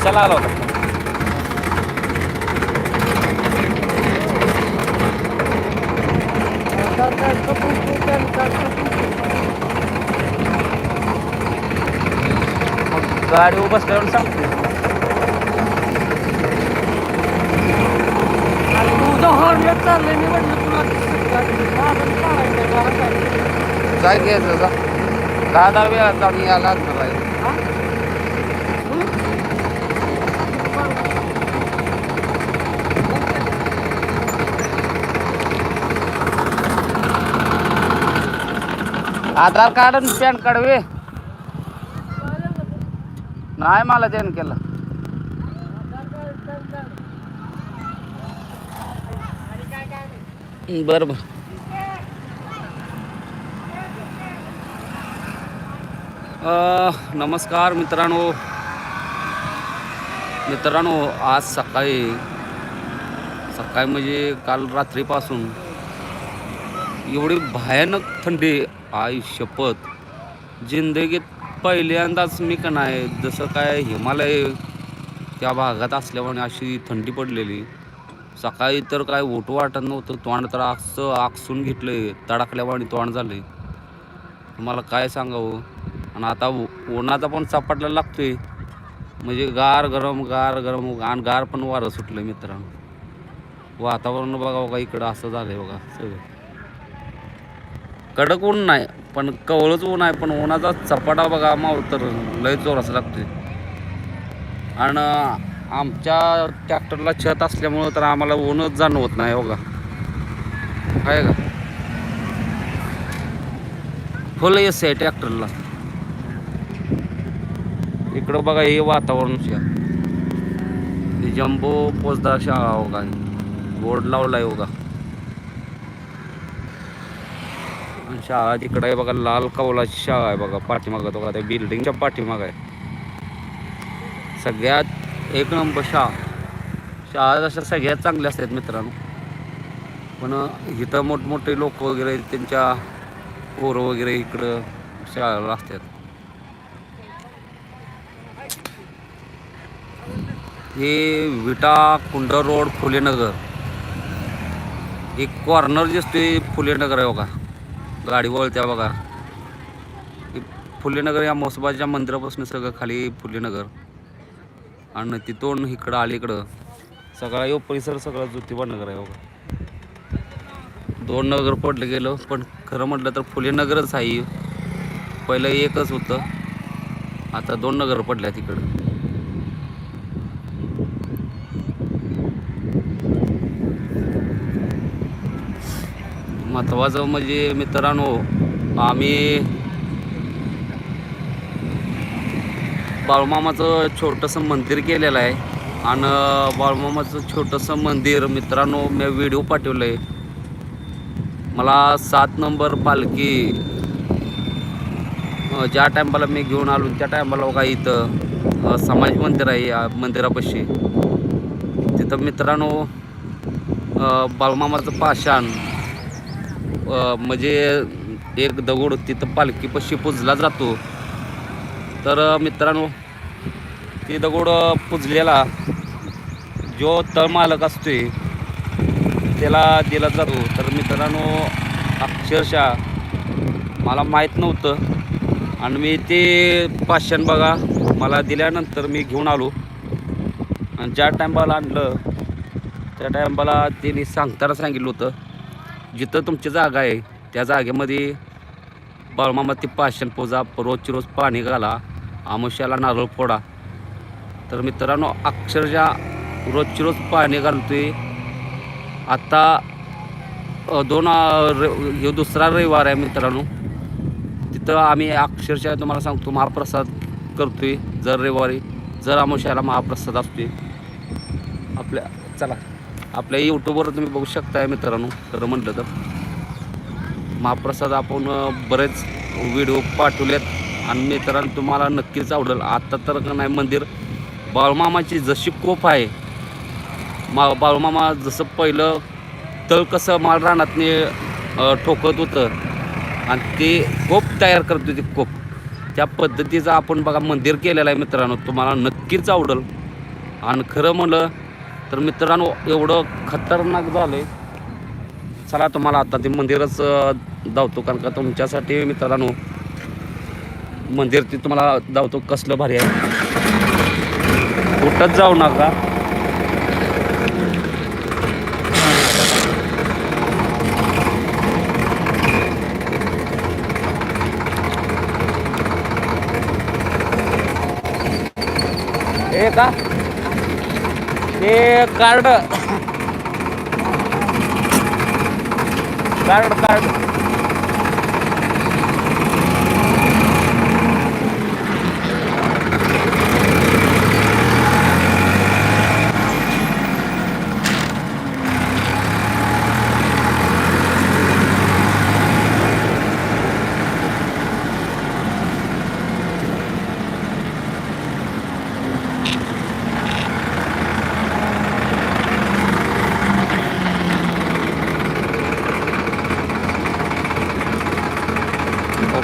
कशाला आला. होता गाडी उभं बसल्यावर सांगतो. काय घ्यायचं जा दहा दहा वेळा जाऊन या आधार कार्ड आणि पॅन कार्ड वे. नाही मला देण केलं. बरं बरं. नमस्कार मित्रांनो. मित्रांनो आज सकाळी सकाळी म्हणजे काल रात्रीपासून एवढी भयानक थंडी आई शपथ जिंदगीत पहिल्यांदाच मी का नाही जसं काय हिमालय त्या भागात असल्यामुळे अशी थंडी पडलेली. सकाळी तर काय ओटू वाटत नव्हतं तोंड तर असं आकसून आहे तडाकल्यावाणी तोंड झालं आहे मला काय सांगावं? आणि आता उ- उन्हाचा पण चपाटला लागतोय. म्हणजे गार गरम गार गरम आणि गार पण वारं सुटलं मित्रांनो. वातावरण बघा बघा इकडं? असं झालं आहे बघा सगळं. कडक ऊन नाही पण कवळच ऊन आहे पण उन्हाचा चपाटा बघा माव तर लय असं लागतोय. आणि आमच्या ट्रॅक्टरला छत असल्यामुळं तर आम्हाला ऊनच जाणवत नाही हो बघा आहे का? फुल एस आहे ट्रॅक्टरला इकडं बघा हे वातावरण जम्बो पोचदार शाळा होगा बोर्ड लावलाय होगा आणि शाळा तिकडं आहे बघा लाल कौलाची शाळा आहे बघा पाठीमागं बघा त्या बिल्डिंगच्या पाठीमाग आहे. सगळ्यात एक नंबर शाळा. शाळा जशा सगळ्यात चांगल्या असतात मित्रांनो. पण इथं मोठमोठे लोक वगैरे त्यांच्या पोरं वगैरे इकडं शाळेला असतात. हे विटा कुंड रोड फुलेनगर. एक कॉर्नर दिसतोय फुलेनगर आहे बघा. गाडी वळत्या बघा. फुलेनगर या मोसबाच्या मंदिरापासून सगळं खाली फुलेनगर. आणि तिथून इकडं अलीकडं. सगळा यो परिसर सगळा ज्योतिबा नगर आहे बघा. दोन नगर पडलं गेलं पण खरं म्हटलं तर फुलेनगरच आहे. पहिलं एकच होतं. आता दोन नगर पडल्या तिकडं महत्त्वाचं म्हणजे मित्रांनो आम्ही बाळूमामाचं छोटंसं मंदिर केलेलं आहे. आणि बाळमामाचं छोटंसं मंदिर मित्रांनो मी व्हिडिओ पाठवलं आहे मला सात नंबर पालखी ज्या टायमाला मी घेऊन आलो त्या टायमाला बघा इथं समाज मंदिर आहे या मंदिरापाशी. तिथं मित्रांनो बाळमामाचं पाषाण म्हणजे एक दगड तिथं पालखीपाशी पुजला जातो. तर मित्रांनो ती दगड पुजलेला जो तळमालक असतोय त्याला दिला जातो. तर मित्रांनो अक्षरशः मला माहीत नव्हतं. आणि मी ते पाचशेन बघा मला दिल्यानंतर मी घेऊन आलो. आणि ज्या टायमाला आणलं त्या टायमाला त्यांनी सांगताना सांगितलं होतं जिथं तुमची जागा आहे त्या जागेमध्ये बाळमामा ते पाषाण पूजा रोजची रोज पाणी घाला आमुष्याला नारळ फोडा. तर मित्रांनो अक्षरशः रोजची रोज पाणी घालतोय. आता दोन हे र दुसरा रविवार आहे मित्रांनो. तिथं आम्ही अक्षरशः तुम्हाला सांगतो महाप्रसाद करतोय जर रविवारी. जर आमुष्याला महाप्रसाद असतोय. आपल्या चला. आपल्या यूट्यूबवर तुम्ही बघू शकताय मित्रांनो खरं म्हटलं तर. महाप्रसाद आपण बरेच व्हिडिओ पाठवलेत आणि मित्रांनो तुम्हाला नक्कीच आवडेल. आत्ता तर नाही मंदिर बाळूमामाची जशी कोप आहे मा बाळूमामा जसं पहिलं तळ कसं माल रानातने ठोकत होतं आणि ते कोप तयार करत होती कोप. त्या पद्धतीचं आपण बघा मंदिर केलेलं आहे मित्रांनो तुम्हाला नक्कीच आवडेल. आणि खरं म्हणलं तर मित्रांनो एवढं खतरनाक झालं आहे चला तुम्हाला आता ते मंदिरच धावतो कारण का तुमच्यासाठी मित्रांनो मंदिर ते तुम्हाला धावतो कसलं भारी आहे. कुठंच जाऊ नका. हे का? ते कार्ड. Card card.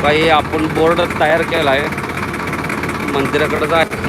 काही आपण बोर्ड तयार केला आहे मंदिराकडे जायचं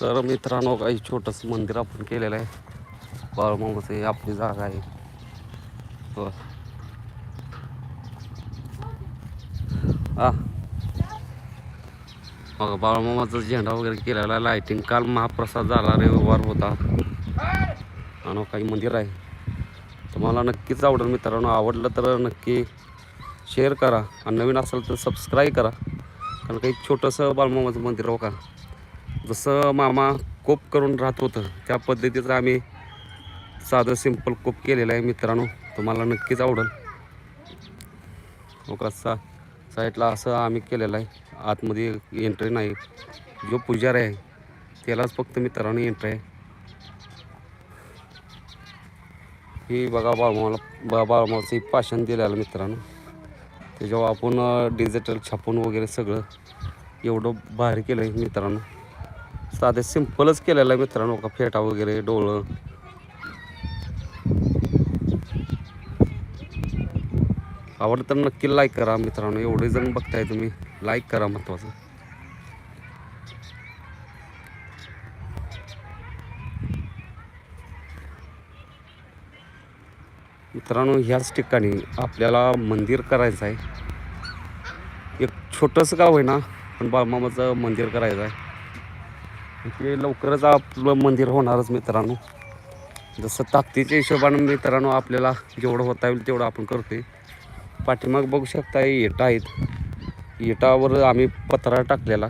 तर मित्रांनो काही छोटंसं मंदिर आपण केलेलं आहे. बाळमामाचं ही आपली जागा आहे. हो. हा. बघा बाळमामाचा झेंडा वगैरे केलेला आहे. काल महाप्रसाद झाला रविवार होता. आणि काही मंदिर आहे. तुम्हाला नक्कीच आवडेल मित्रांनो. आवडलं तर नक्की शेअर करा. आणि नवीन असेल तर सबस्क्राईब करा. कारण काही छोटंसं बाळमामाचं मंदिर हो का जसं मामा कोप करून राहत होतं त्या पद्धतीचं आम्ही साधं सिंपल कोप केलेलं आहे मित्रांनो. तुम्हाला नक्कीच आवडेल. हो साईडला असं आम्ही केलेलं आहे. आतमध्ये एंट्री नाही. जो पुजारी आहे त्यालाच फक्त मित्रांनो एंट्री आहे. ही बघा बाळमाला बा बाळमाचं एक पाषाण दिलेलं मित्रांनो. त्याच्यावर आपण डिजिटल छापून वगैरे सगळं एवढं बाहेर केलं आहे मित्रांनो. साधे सिम्पलच केलेलं आहे मित्रांनो का फेटा वगैरे डोळं. आवडतं तर नक्की लाईक करा मित्रांनो एवढे जण बघताय तुम्ही लाईक करा महत्वाचं. मित्रांनो ह्याच ठिकाणी आपल्याला मंदिर करायचं आहे. एक छोटंसं गाव आहे ना पण बाळमामाचं मंदिर करायचं आहे. ते लवकरच आपलं मंदिर होणारच मित्रांनो. जसं ताकदीच्या हिशोबानं मित्रांनो आपल्याला जेवढं होता येईल तेवढं आपण करतोय. पाठीमाग बघू शकता येटा आहेत. इटावर आम्ही पत्रा टाकलेला.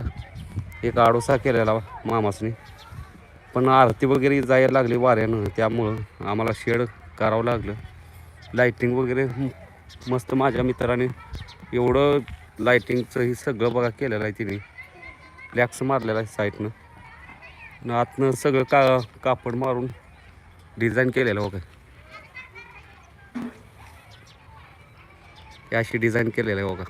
एक आडोसा केलेला मामासने. पण आरती वगैरे जायला लागली वाऱ्यानं त्यामुळं आम्हाला शेड करावं लागलं. लाईटिंग वगैरे मस्त माझ्या मित्राने एवढं लाईटिंगचं हे सगळं बघा केलेलं आहे तिने. फ्लॅक्स मारलेला आहे साईटनं न आतनं सगळं का कापड मारून डिझाईन केलेलं बघा. अशी डिझाईन केलेलं आहे बघा.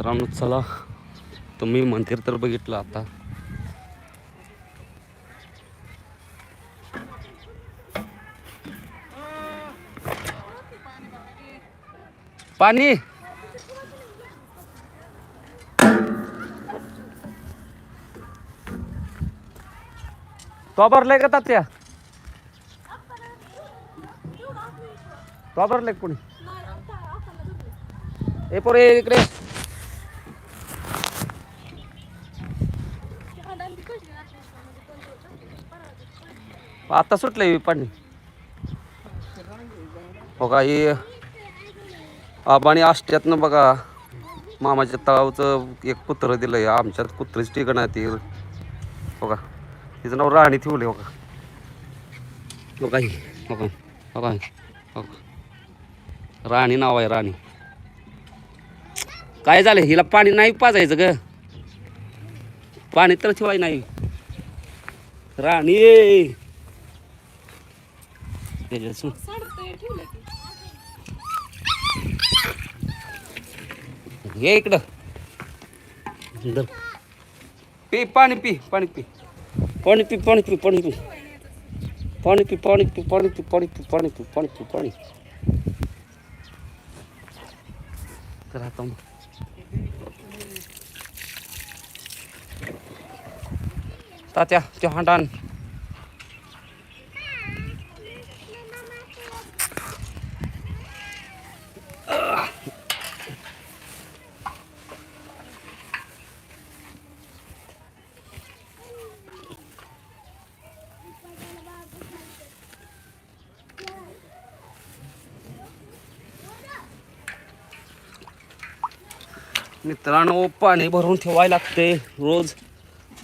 मित्रांनो चला. तुम्ही मंदिर तर बघितलं आता. पाणी! तो भरलाय का तात्या? तो भरलाय कोणी? ए पोरे इकडे. आता सुटलंय पाणी. बघा हो हे आबाणी आष्ट्यातनं बघा मामाच्या तळावचं एक कुत्रं दिलंय आमच्यात कुत्रीच ठिकाण आहे ती. हो का तिचं नाव राणी ठेवले बघा हो का. हो ही बघा हो का राणी नाव आहे राणी. काय झालं हिला पाणी नाही पाजायचं ग. पाणी तर ठेवाय नाही. राणी! त्याच्यात ये इकडं धर. पी पाणी पी पाणी पी पाणी पी पाणी पी पाणी पी पाणी पी पाणी पी पाणी पी पाणी पी पाणी पी पाणी पी पाणी तर आता तात्या ते हांडान मित्रांनो पाणी भरून ठेवायला लागते. रोज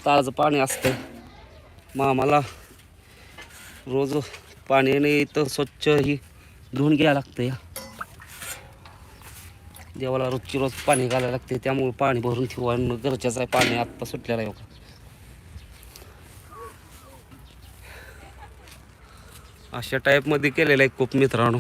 ताजं पाणी असतं. मामाला रोज पाण्याने इथं स्वच्छ ही धुवून घ्यायला लागतं. या देवाला रोजची रोज पाणी घालायला लागते. त्यामुळे पाणी भरून ठेवायला गरजेचं आहे पाणी आत्ता सुटलेलं आहे अशा टाईपमध्ये केलेलं आहे खूप मित्रांनो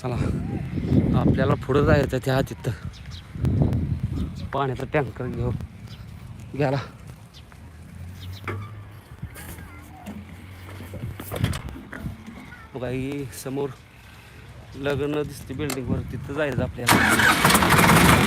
चला आपल्याला पुढं जायचं त्या तिथं. पाण्याचा टँकर घेऊ घ्याला बघा समोर लग्न दिसते बिल्डिंगवर तिथं जायचं आपल्याला.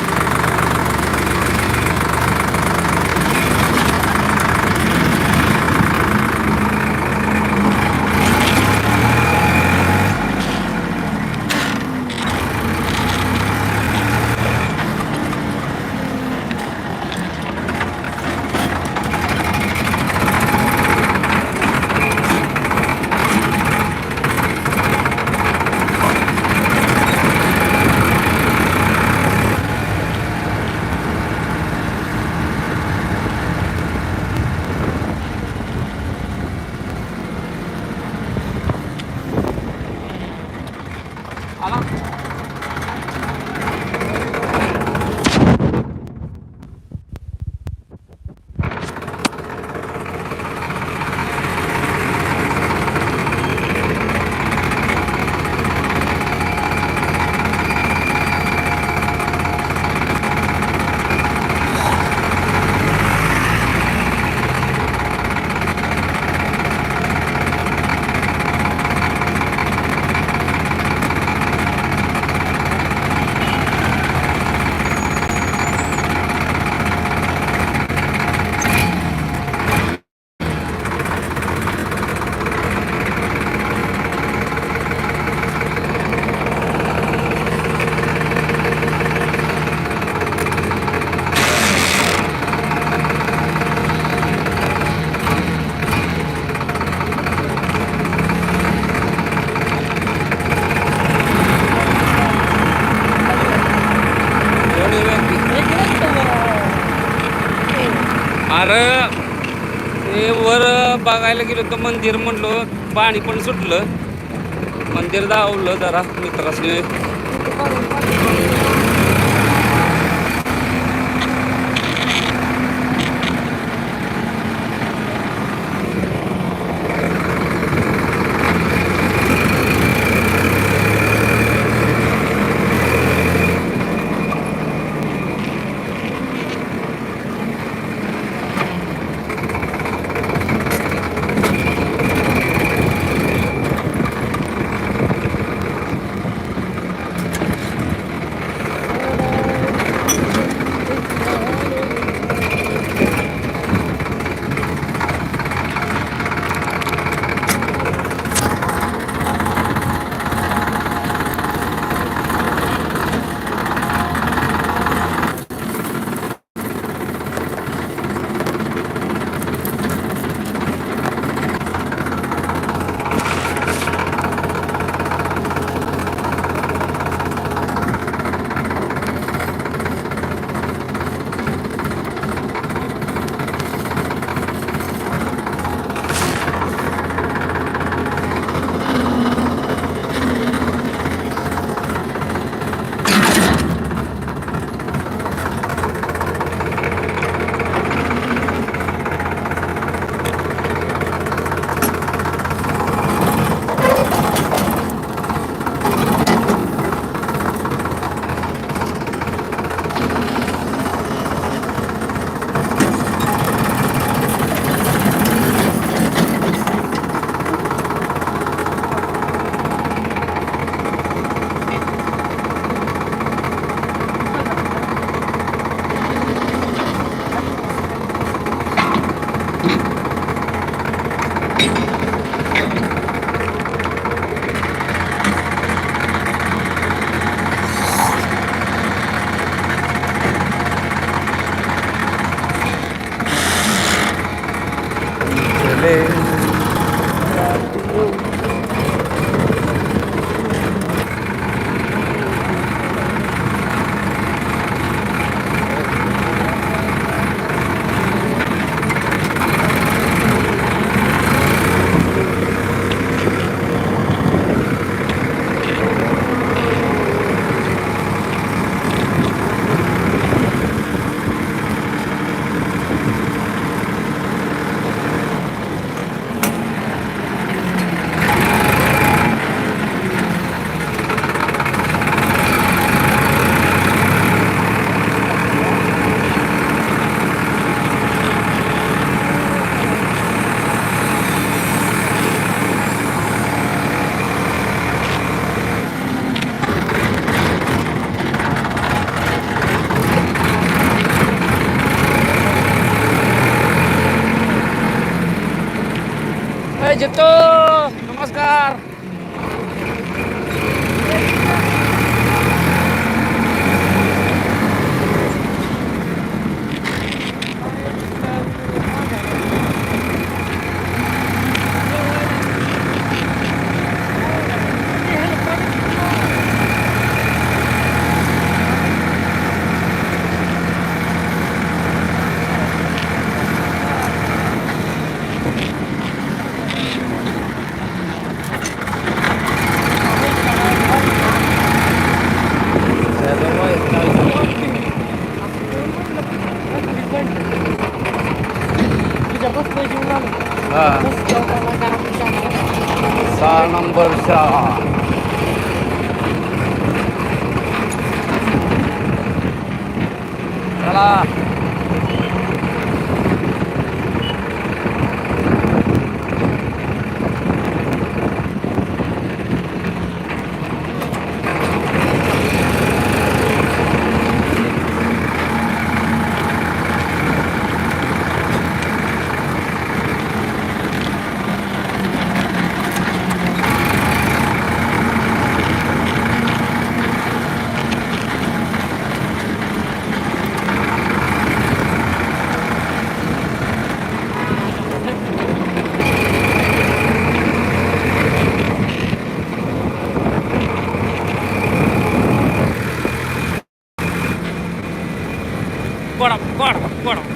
पाहायला गेलो तर मंदिर म्हणलो पाणी पण सुटलं. मंदिर धावलं जरा मित्रासने. तसंच पैसे मिळाले सहा नंबर सहा चला कोणा कोणा कोणा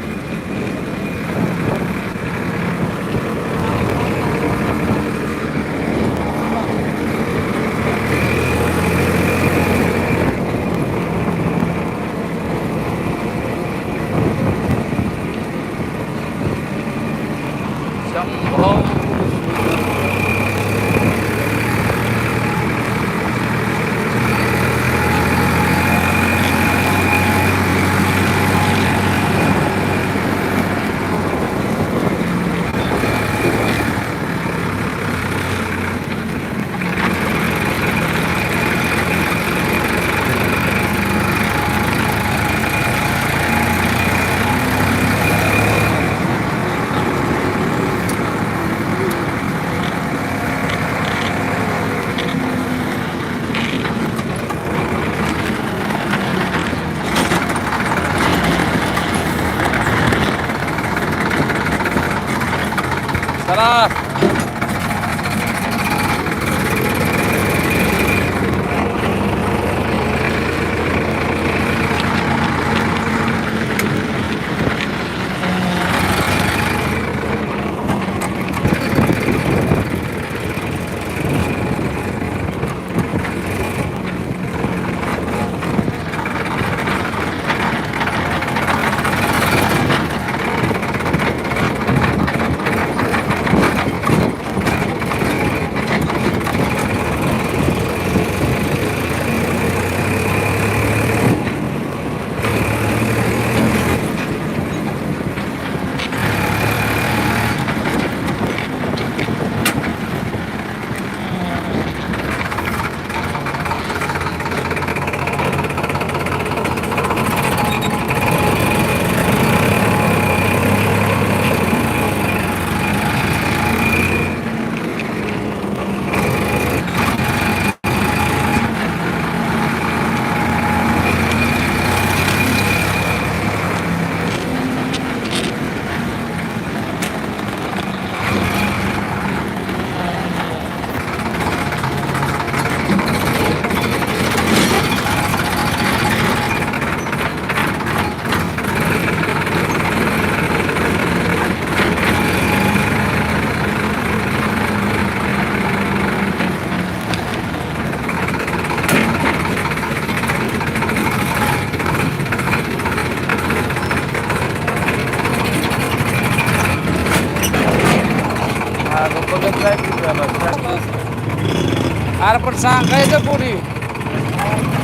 अरे पण सांगायचं पुरी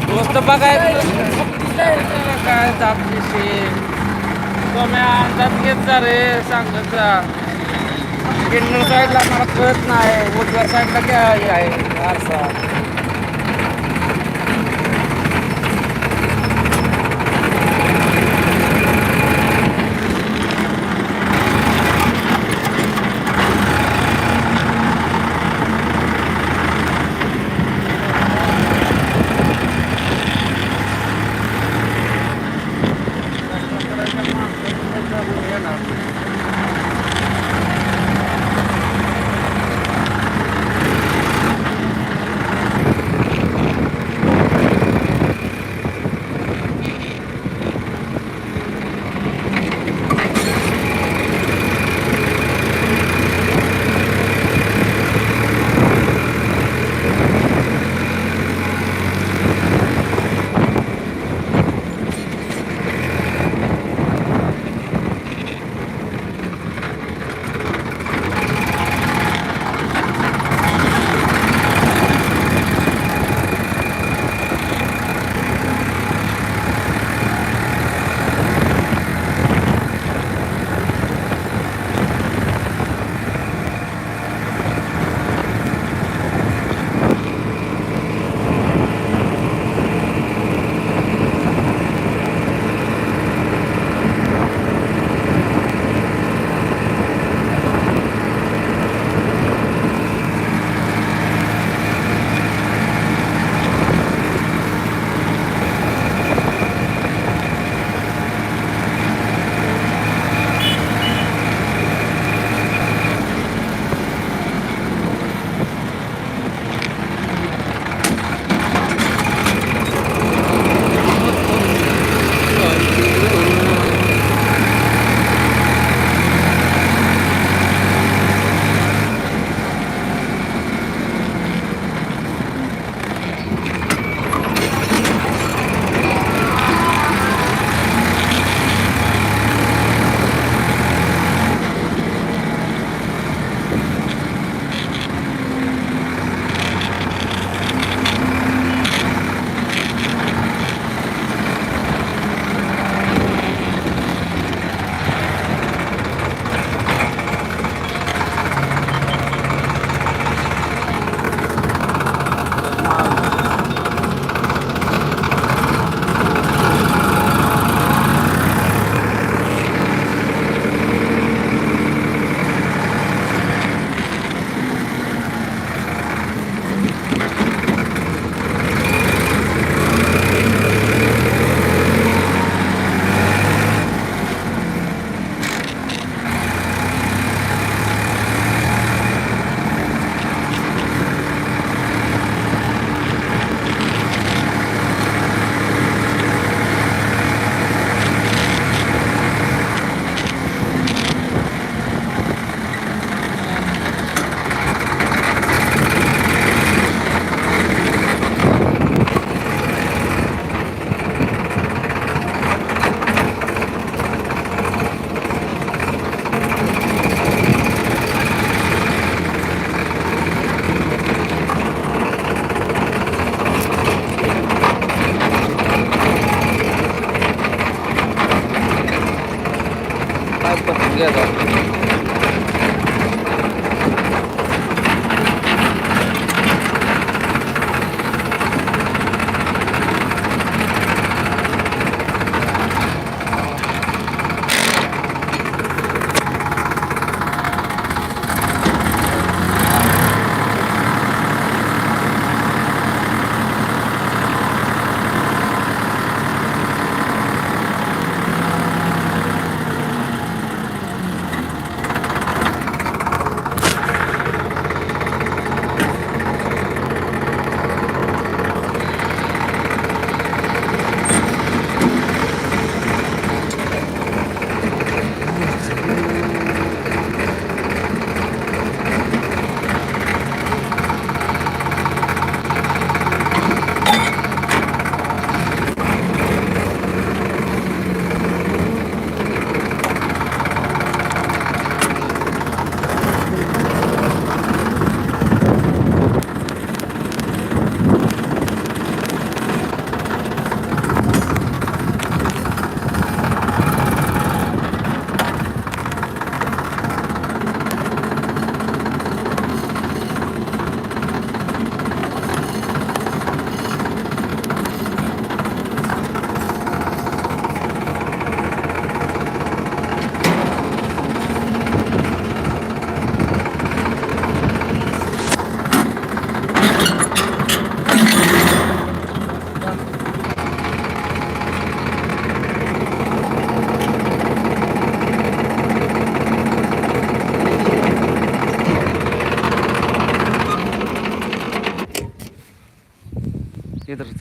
नुसतं बघायचं काय जापलीशी तुम्ही अंदाज घेत जा रे सांगत जा. किन्नर साईडला मला कळत नाही उजव्या साईडला काय आहे? असा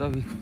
zostawił.